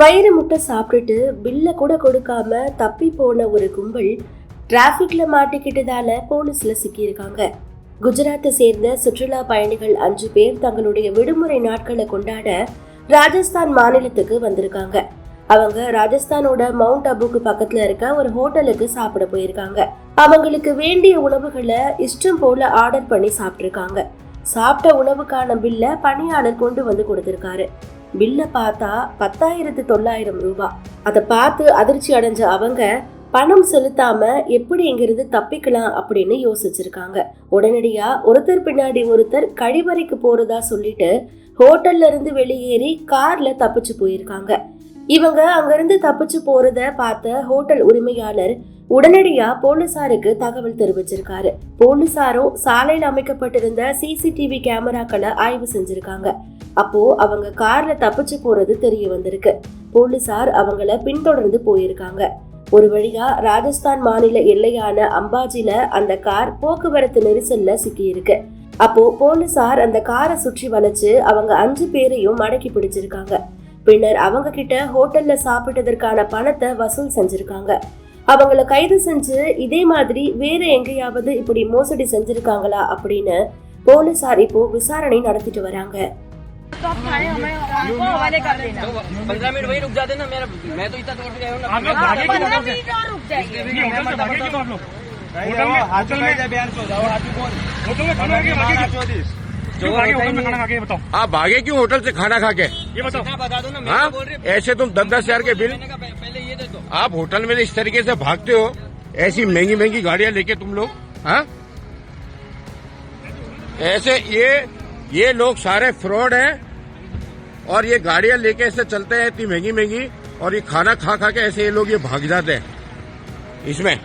வயிறு முட்டை சாப்பிட்டுட்டு பில்ல கூட கொடுக்காம தப்பி போன ஒரு கும்பல் டிராஃபிக்ல மாட்டிக்கிட்டதால போலீஸ்ல சிக்கியிருக்காங்க. குஜராத்தை சேர்ந்த சுற்றுலா பயணிகள் அஞ்சு பேர் தங்களுடைய விடுமுறை நாட்களை கொண்டாட ராஜஸ்தான் மாநிலத்துக்கு வந்திருக்காங்க. அவங்க ராஜஸ்தானோட மவுண்ட் அபுக்கு பக்கத்துல இருக்க ஒரு ஹோட்டலுக்கு சாப்பிட போயிருக்காங்க. அவங்களுக்கு வேண்டிய உணவுகளை இஷ்டம் போல ஆர்டர் பண்ணி சாப்பிட்டிருக்காங்க. சாப்பிட்ட உணவுக்கான பில்ல பணியாளர் கொண்டு வந்து கொடுத்திருக்காரு. பில்ல பார்த்தா பத்தாயிரத்து தொள்ளாயிரம் ரூபா. அதை பார்த்து அதிர்ச்சி அடைஞ்ச அவங்க பணம் செலுத்தாம எப்படி இங்கிருந்து தப்பிக்கலாம்? அப்படின்னு யோசிச்சிருக்காங்க. உடனடியா ஒருத்தர் பின்னாடி ஒருத்தர் கழிவறைக்கு போறதா சொல்லிட்டு ஹோட்டல்ல இருந்து வெளியேறி கார்ல தப்பிச்சு போயிருக்காங்க. இவங்க அங்கிருந்து தப்பிச்சு போறத பார்த்த ஹோட்டல் உரிமையாளர் உடனடியா போலீசாருக்கு தகவல் தெரிவிச்சிருக்காரு. போலீசாரும் சாலையில் அமைக்கப்பட்டிருந்த சிசிடிவி கேமராக்களை ஆய்வு செஞ்சிருக்காங்க. அப்போ அவங்க கார்ல தப்பிச்சு போறது தெரிய வந்திருக்கு. போலீசார் அவங்கள பின்தொடர்ந்து போயிருக்காங்க. ஒரு வழியா ராஜஸ்தான் மாநில எல்லையான அம்பாஜில அந்த கார் போக்குவரத்து நெரிசல்ல சிக்கியிருக்கு. அப்போ போலீசார் அந்த காரை சுற்றி வளைச்சு அவங்க அஞ்சு பேரையும் மடக்கி பிடிச்சிருக்காங்க. பின்னர் அவங்க கிட்ட ஹோட்டல்ல சாப்பிட்டதற்கான பணத்தை வசூல் செஞ்சிருக்காங்க. அவங்கள கைது செஞ்சு இதே மாதிரி வேற எங்கேயாவது இப்படி மோசடி செஞ்சிருக்காங்களா அப்படின்னு போலீசார் இப்போ விசாரணை நடத்திட்டு வராங்க तो आप खाए हमें हमको हवाले कर देना तो पंद्रह मिनट वही रुक जाते ना मेरा मैं तो इतना दूर से गया हूँ ना आप लोग भागे क्यों पंद्रह होटल से मिनट और रुक जाइए नहीं होटल से भागे क्यों आप लोग होटल में होटल में होटल में खाना खा के भागे क्यों क्यों भागे होटल में खाना खा के ये बताओ आप भागे क्यों होटल से खाना खा के ये बताओ इतना बता दो ना मैं हाँ तो बोल रही ऐसे तुम दस दस हजार के बिल आप होटल में इस तरीके से भागते हो, ऐसी महँगी महँगी गाड़ियाँ लेके तुम लोग हाँ? ऐसे ये ये लोग सारे फ्रॉड हैं, और ये गाड़ियाँ लेके ऐसे चलते हैं इतनी महँगी महँगी, और ये खाना खा खा के ऐसे ये लोग ये भाग जाते हैं। इसमें